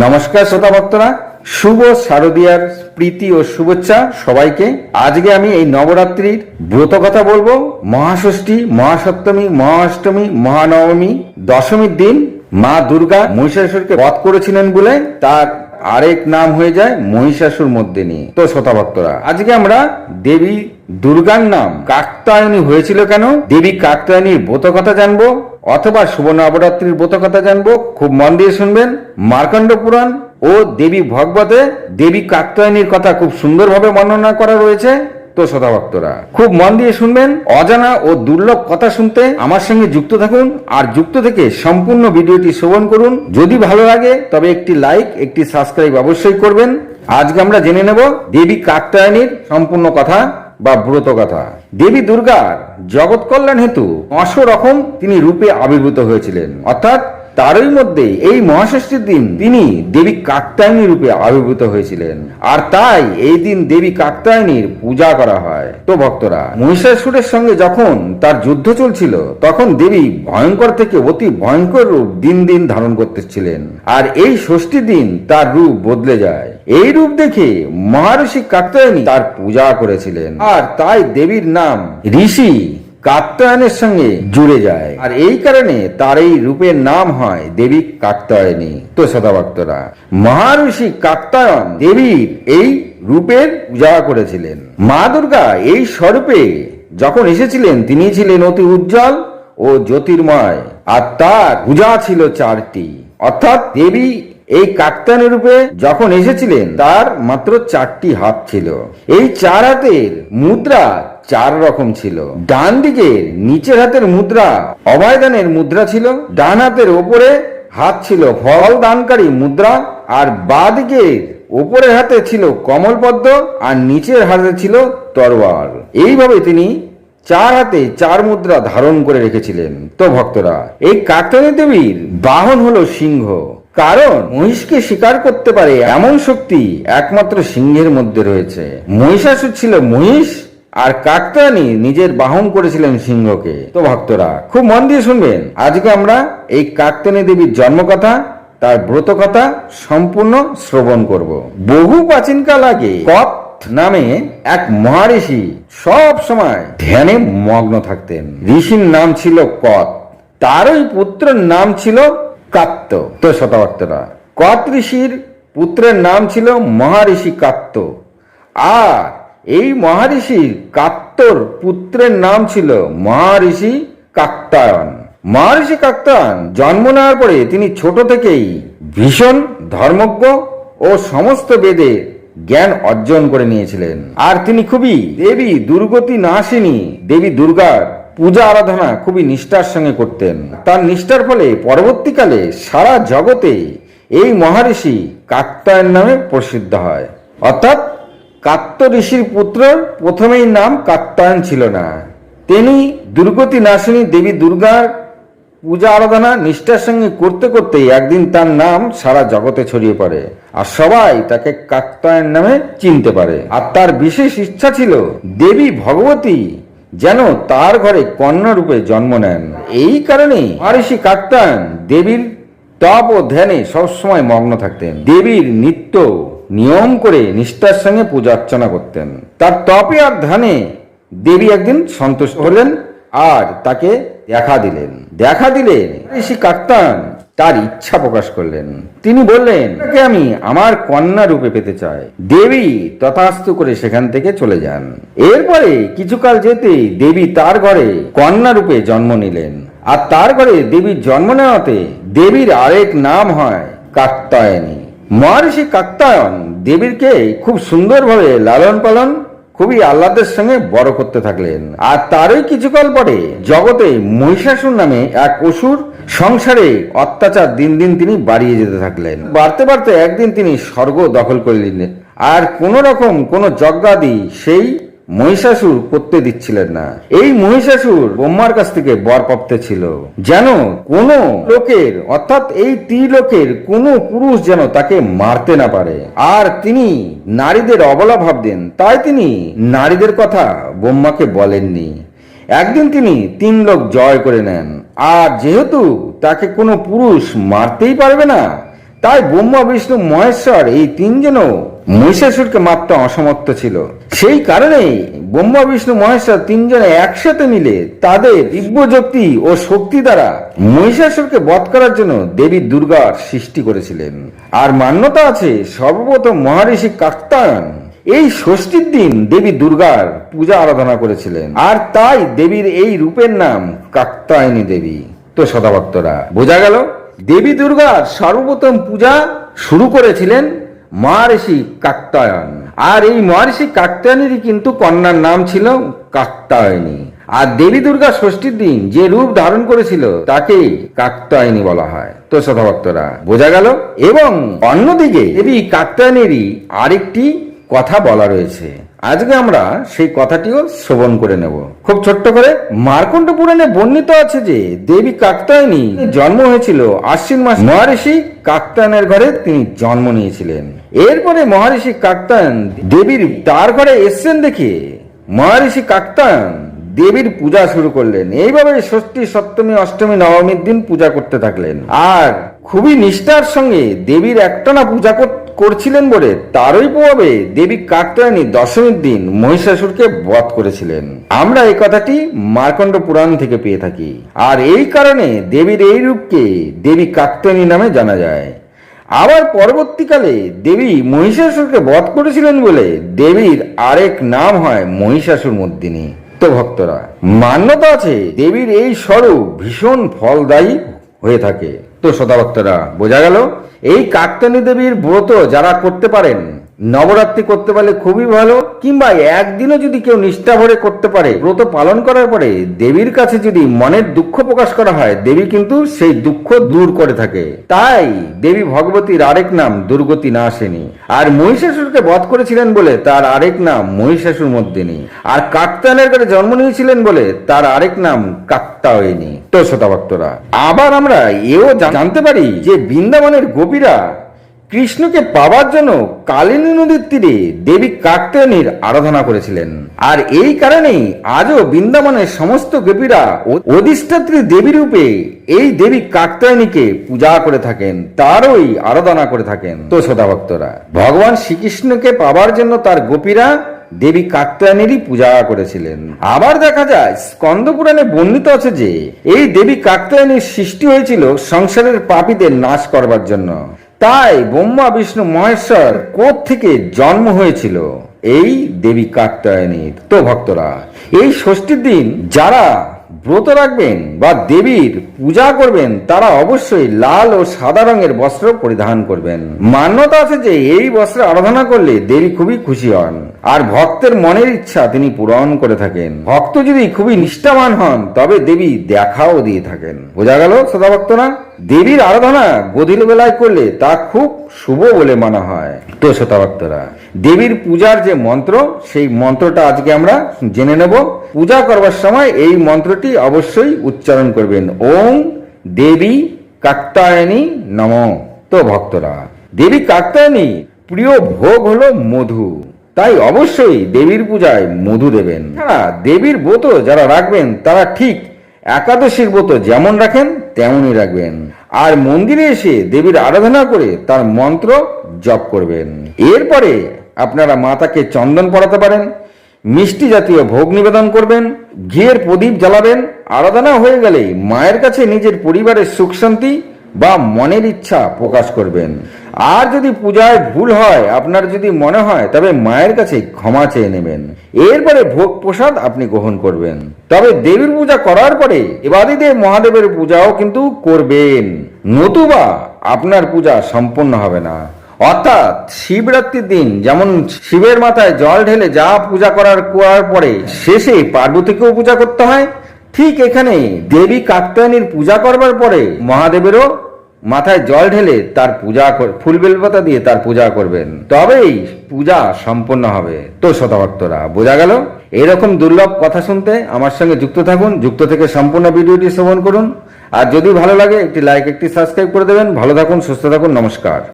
নমস্কার শ্রোতা ভক্তরা, শুভ শারদীয়ার প্রীতি ও শুভেচ্ছা সবাইকে। আজকে আমি এই নবরাত্রির ব্রত কথা বলব। মহাষষ্ঠী, মহাসপ্তমী, মহাষ্টমী, মহানবমী, দশমীর দিন মা দুর্গা মহিষাসুরকে বধ করেছিলেন বলে তার আরেক নাম হয়ে যায় মহিষাসুর মধ্যে নিয়ে। তো শ্রোতা ভক্তরা, আজকে আমরা দেবী দুর্গার নাম কাত্তায়নী হয়েছিল কেন? দেবী কাত্তায়নীর ব্রত কথা জানব। অথবা সুবর্ণ নবরাত্রির ব্রত কথা জানব, খুব মন দিয়ে শুনবেন। মার্কণ্ড পুরাণ ও দেবী ভগবতে দেবী কাত্তায়নীর কথা খুব সুন্দরভাবে বর্ণনা করা রয়েছে। তো শ্রোতা ভক্তরা খুব মন দিয়ে শুনবেন, অজানা ও দুর্লভ কথা শুনতে আমার সঙ্গে যুক্ত থাকুন আর যুক্ত থেকে সম্পূর্ণ ভিডিওটি শ্রবণ করুন। যদি ভালো লাগে, তবে একটি লাইক, একটি সাবস্ক্রাইব অবশ্যই করবেন। আজকে আমরা জেনে নেব দেবী কাত্তায়নীর সম্পূর্ণ কথা বা ব্রত কথা দেবী দুর্গার জগৎ কল্যাণ হেতু পাঁচশো রকম তিনি রূপে আবির্ভূত হয়েছিলেন। অর্থাৎ তারই মধ্যে এই মহাষষ্ঠীর দিন তিনি দেবী কাত্তায়নী রূপে আবির্ভূত হয়েছিলেন। আর তাই এই দিন দেবী কাত্তায়নীর পূজা করা হয়। তো ভক্তরা, মহিষাসুরের সঙ্গে যখন তার যুদ্ধ চলছিল, তখন দেবী ভয়ঙ্কর থেকে অতি ভয়ঙ্কর রূপ দিন দিন ধারণ করতেছিলেন। আর এই ষষ্ঠী দিন তার রূপ বদলে যায়। এই রূপ দেখে মহর্ষি কাত্তায়নী তার পূজা করেছিলেন। আর তাই দেবীর নাম ঋষি কাত্তায়নের সঙ্গে জুড়ে যায়। আর এই কারণে তার এই রূপের নাম হয় দেবী কাত্তায়নী তো সদাভক্তরা, মহাঋষি কাত্তায়ন দেবীর এই রূপের পূজা করেছিলেন। মা দুর্গা এই স্বরূপে যখন এসেছিলেন, তিনি ছিলেন অতি উজ্জ্বল ও জ্যোতির্ময়। আর তার পূজা ছিল চারটি। অর্থাৎ দেবী এই কাত্তায়নী রূপে যখন এসেছিলেন, তার মাত্র চারটি হাত ছিল। এই চার হাতের মুদ্রা চার রকম ছিল। ডান দিকের নিচের হাতের মুদ্রা অভয়দানের মুদ্রা ছিল। ডান হাতের ওপরে হাত ছিল ফল দানকারী মুদ্রা আর বাঁ দিকের ওপরের হাতে ছিল কমলপদ্ম আর নিচের হাতে ছিল তরোয়াল। এইভাবে তিনি চার হাতে চার মুদ্রা ধারণ করে রেখেছিলেন। তো ভক্তরা, এই কাত্তায়নী দেবীর বাহন হলো সিংহ। কারণ মহিষকে শিকার করতে পারে এমন শক্তি একমাত্র সিংহের মধ্যে রয়েছে। মহিষাসুর ছিল মহিষ আর কাকতায়নী নিজের বাহন করেছিলেন সিংহকে। তো ভক্তরা, খুব মন দিয়ে শুনবেন। আজকে আমরা এই কাকতায়নী দেবীর জন্মকথা, তার ব্রত কথা সম্পূর্ণ শ্রবণ করব। বহু প্রাচীনকাল আগে নামে এক মহারিষি সব সময় ধ্যানে মগ্ন থাকতেন। ঋষির নাম ছিল কত, তারই পুত্রের নাম ছিল কাত্ত। তো শতভক্তরা কত ঋষির পুত্রের নাম ছিল মহারিষি কাত্ত। আর এই মহারিষির কাত্তর পুত্রের নাম ছিল মহারিষি কাত্তায়ন। মহারিষি কাত্তায়ন জন্ম নেওয়ার পরে তিনি ছোট থেকেই ভীষণ ধর্মজ্ঞ ও সমস্ত বেদে জ্ঞান অর্জন করে নিয়েছিলেন। আর তিনি খুবই দেবী দুর্গতি নাশিনী, দেবী দুর্গার পূজা আরাধনা খুবই নিষ্ঠার সঙ্গে করতেন। তার নিষ্ঠার ফলে পরবর্তীকালে সারা জগতে এই মহারিষি কাত্তায়ন নামে প্রসিদ্ধ হয়। অর্থাৎ কাত্ত ঋষির পুত্র প্রথমেই নাম কাত্তায়ন ছিল না। তিনি দুর্গতি নাশিনী দেবী দুর্গার পূজা আরাধনা নিষ্ঠার সঙ্গে করতে করতেই একদিন তার নাম সারা জগতে ছড়িয়ে পড়ে আর সবাই তাকে কাত্তায়ন নামে চিনতে পারে। আর তার বিশেষ ইচ্ছা ছিল দেবী ভগবতী যেন তার ঘরে কন্যা রূপে জন্ম নেন। এই কারণেই মহর্ষি কাত্তায়ন দেবীর তপ ও ধ্যানে সবসময় মগ্ন থাকতেন। দেবীর নিত্য নিয়ম করে নিষ্ঠার সঙ্গে পূজা অর্চনা করতেন। তার তপে আর ধ্যানে দেবী একদিন সন্তুষ্ট হলেন আর তাকে দেখা দিলেন। দেখা দিলে ঋষি কাত্তান তার ইচ্ছা প্রকাশ করলেন। তিনি বললেন তাকে আমি আমার কন্যা রূপে পেতে চাই। দেবী তথাস্তু করে সেখান থেকে চলে যান। এরপরে কিছুকাল যেতেই দেবী তার ঘরে কন্যা রূপে জন্ম নিলেন। আর তার ঘরে দেবীর জন্ম নেওয়াতে দেবীর আরেক নাম হয় কাত্তায়নী মহর্ষি কাত্তায়ন দেবীরকে খুব সুন্দরভাবে লালন পালন খুবই আহ্লাদের সঙ্গে বড় করতে থাকলেন। আর তারই কিছুকাল পরে জগতে মহিষাসুর নামে এক অসুর সংসারে অত্যাচার দিন দিন তিনি বাড়িয়ে যেতে থাকলেন। বাড়তে বাড়তে একদিন তিনি স্বর্গ দখল করলেন আর কোন রকম কোন যজ্ঞাদি সেই মহিষাসুর করতে দিচ্ছিলেন না। এই মহিষাসুর ব্রহ্মার কাছ থেকে বর প্রাপ্ত ছিল। যেন কোন লোকের, অর্থাৎ এই ত্রিলোকের কোন পুরুষ যেন তাকে মারতে না পারে। আর তিনি নারীদের অবলা ভাবতেন তাই তিনি নারীদের কথা ব্রহ্মাকে বলেননি। একদিন তিনি তিন লোক জয় করে নেন। আর যেহেতু তাকে কোনো পুরুষ মারতেই পারবে না, তাই ব্রহ্মা, বিষ্ণু, মহেশ্বর এই তিনজনও মহিষাসুরকে মারতে অসমর্থ ছিল। সেই কারণেই ব্রহ্মা, বিষ্ণু, মহেশ্বর তিনজনে একসাথে মিলে তাদের দিব্য ও শক্তি দ্বারা মহিষাসুরকে বধ করার জন্য দেবী দুর্গার সৃষ্টি করেছিলেন। আর মান্যতা আছে সর্বপ্রথম মহারিষি কাত্তায়ন এই ষষ্ঠীর দিন দেবী দুর্গার পূজা আরাধনা করেছিলেন। আর তাই দেবীর এই রূপের নাম কাত্তায়নী দেবী। তো সদাভক্তরা, বোঝা গেল, দেবী দুর্গার সর্বপ্রথম পূজা শুরু করেছিলেন মহারিষি কাত্তায়ন আর এই মহারিষি কাত্তায়নেরই কিন্তু কন্যার নাম ছিল কাত্তায়নী আর দেবী দুর্গা ষষ্ঠীর দিন যে রূপ ধারণ করেছিল, তাকে কাত্তায়নী বলা হয়। তো শতভক্তরা বোঝা গেল? এবং অন্যদিকে দেবী কাত্তায়নেরই আরেকটি কথা বলা রয়েছে। আজকে আমরা সেই কথাটিও শ্রবণ করে নেব। খুব ছোট্ট করে মার্কণ্ড পুরাণে বর্ণিত আছে যে, দেবী কাত্তায়নী জন্ম হয়েছিল আশ্বিন মাস। মহারিষি কাত্তায়নের ঘরে তিনি জন্ম নিয়েছিলেন। এরপরে মহারিষি কাত্তায়ন দেবীর তার ঘরে এসছেন দেখে মহারিষি কাত্তায়ন দেবীর পূজা শুরু করলেন। এইভাবে ষষ্ঠী, সপ্তমী, অষ্টমী, নবমীর দিন পূজা করতে থাকলেন। আর খুবই নিষ্ঠার সঙ্গে দেবীর একটানা পূজা কর- করছিলেন বলে তারই প্রভাবে দেবী কাত্যায়নী দশমীর দিন মহিষাসুরকে বধ করেছিলেন। আমরা এই কথাটি মার্কণ্ড পুরাণ থেকে পেয়ে থাকি। আর এই কারণে দেবীর এই রূপকে দেবী কাত্যায়নী নামে জানা যায়। আবার পরবর্তীকালে দেবী মহিষাসুরকে বধ করেছিলেন বলে দেবীর আরেক নাম হয় মহিষাসুর মর্দিনী। তো ভক্তরা, মান্যতা আছে দেবীর এই স্বরূপ ভীষণ ফলদায়ী হয়ে থাকে। তো শ্রোতাভক্তরা বোঝা গেল এই কাকতনী দেবীর ব্রত যারা করতে পারেন নবরাত্রি করতে পারলে খুবই ভালো, কিংবা একদিনও যদি কেউ নিষ্ঠা ভরে করতে পারে, ব্রত পালন করার পরে দেবীর কাছে যদি মনের দুঃখ প্রকাশ করা হয়, দেবী কিন্তু সেই দুঃখ দূর করে থাকে। তাই দেবী ভগবতীর আরেক নাম দুর্গতি না আসেনি আর মহিষাসুরকে বধ করেছিলেন বলে তার আরেক নাম মহিষাসুর মর্দিনী। আর কাত্তায়নের কাছে জন্ম নিয়েছিলেন বলে তার আরেক নাম কাত্তায়নী তো শ্রোতাভক্তরা আবার আমরা এও জানতে পারি যে বৃন্দাবনের গোপীরা কৃষ্ণকে পাওয়ার জন্য কালিনী নদীর তীরে দেবী কাত্যায়নীর আরাধনা করেছিলেন। আর এই কারণেই আজও বৃন্দাবনের সমস্ত গোপীরা অধিষ্ঠাত্রী দেবী রূপে এই দেবী কাত্যায়নীকে পূজা করে থাকেন, তারই আরাধনা করে থাকেন। তো শ্রোতা ভক্তরা, ভগবান শ্রীকৃষ্ণকে পাওয়ার জন্য তার গোপীরা দেবী কাত্যায়নেরই পূজা করেছিলেন। আবার দেখা যায় স্কন্দ পুরাণে বর্ণিত আছে যে, এই দেবী কাত্যায়নীর সৃষ্টি হয়েছিল সংসারের পাপীদের নাশ করবার জন্য। তাই ব্রহ্মা, বিষ্ণু, মহেশ্বর থেকে জন্ম হয়েছিল? এই দেবী কাত্যায়নীর তো ভক্তরা, এই ষষ্ঠীর দিন যারা ব্রত রাখবেন বা দেবীর পূজা করবেন, তারা অবশ্যই লাল ও সাদা রঙের বস্ত্র পরিধান করবেন। মান্যতা আছে যে এই বস্ত্রে আরাধনা করলে দেবী খুবই খুশি হন, আর ভক্তের মনের ইচ্ছা তিনি পূরণ করে থাকেন। ভক্ত যদি খুবই নিষ্ঠাবান হন, তবে দেবী দেখাও দিয়ে থাকেন। বোঝা গেল সদা ভক্তরা? দেবীর আরাধনা গদিল বেলায় করলে তা খুব শুভ বলে মানা হয়। তো শ্রোতা ভক্তরা দেবীর পূজার যে মন্ত্র, সেই মন্ত্রটা আজকে আমরা জেনে নেব। পূজা করবার সময় এই মন্ত্রটি অবশ্যই উচ্চারণ করবেন। ওম দেবী কাত্তায়নী নম। তো ভক্তরা, দেবী কাত্তায়নী প্রিয় ভোগ হলো মধু। তাই অবশ্যই দেবীর পূজায় মধু দেবেন। হ্যাঁ দেবীর ব্রত যারা রাখবেন, তারা ঠিক একাদশীর ব্রত যেমন রাখেন, তেমনই রাখবেন। আর মন্দিরে এসে দেবীর আরাধনা করে তার মন্ত্র জপ করবেন। এরপরে আপনারা মাতাকে চন্দন পড়াতে পারেন, মিষ্টি জাতীয় ভোগ নিবেদন করবেন, ঘিয়ের প্রদীপ জ্বালাবেন, আরাধনা হয়ে গেলে মায়ের কাছে নিজের পরিবারের সুখ শান্তি বা মনের ইচ্ছা প্রকাশ করবেন। আর যদি পূজায় ভুল হয়, আপনার যদি মনে হয়, তবে মায়ের কাছে ক্ষমা চেয়ে নেবেন। এরপরে ভোগ প্রসাদ আপনি গ্রহণ করবেন। তবে দেবীর পূজা করার পরে এবাদিদেব মহাদেবের পূজাও কিন্তু করবেন। নতুবা আপনার পূজা সম্পূর্ণ হবে না। অর্থাৎ শিবরাত্রির দিন যেমন শিবের মাথায় জল ঢেলে যা পূজা করার করার পরে শেষে পার্বতীকেও পূজা করতে হয়, ঠিক এখানে দেবী কাত্যায়নীর পূজা করবার পরে মহাদেবেরও মাথায় জল ঢেলে তার পূজা ফুল বেলপাতা দিয়ে তার পূজা করবেন। তবেই পূজা সম্পন্ন হবে। তো শতভক্তরা, বোঝা গেল? এরকম দুর্লভ কথা শুনতে আমার সঙ্গে যুক্ত থাকুন, যুক্ত থেকে সম্পূর্ণ ভিডিওটি শ্রবণ করুন। আর যদি ভালো লাগে, একটি লাইক একটি সাবস্ক্রাইব করে দেবেন। ভালো থাকুন, সুস্থ থাকুন, নমস্কার।